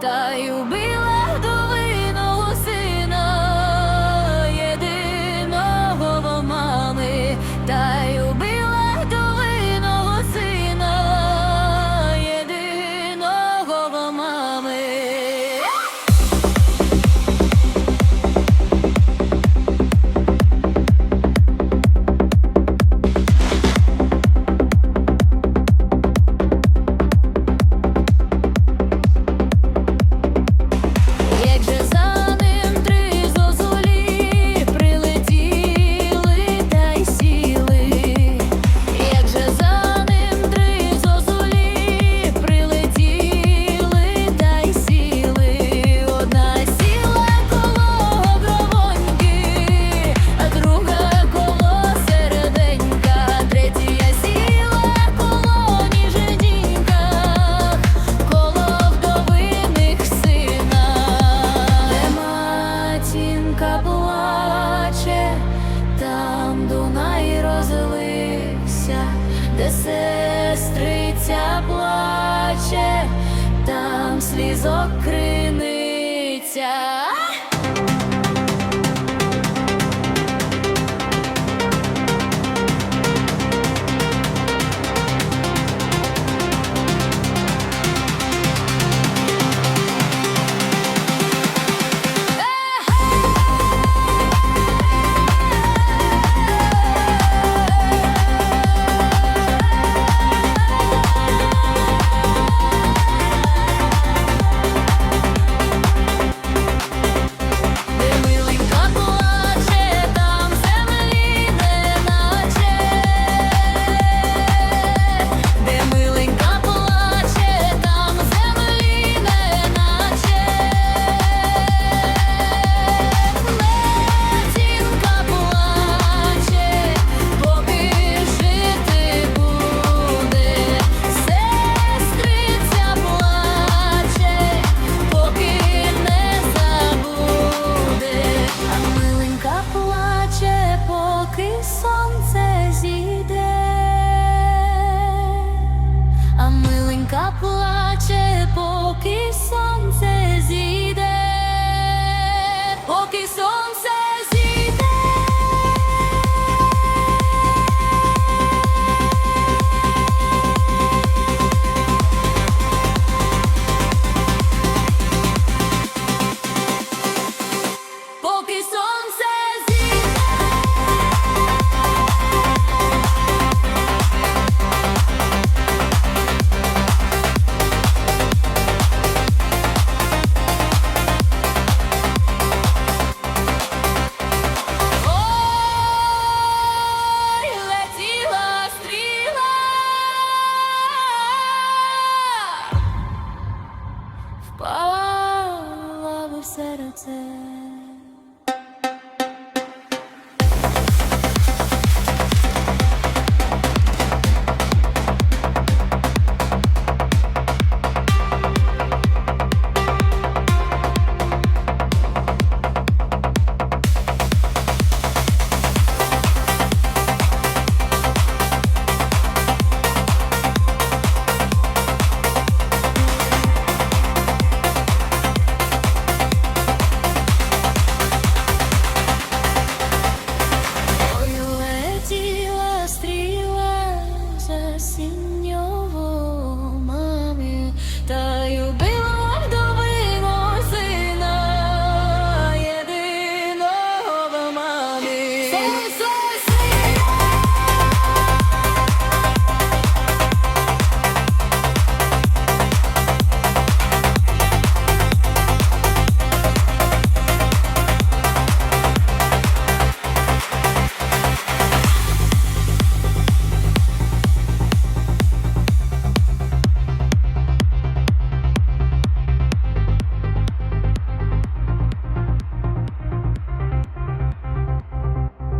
Та й убив сестриця плаче, там слізок криниця. Поки сонце зійде, а миленька плаче, поки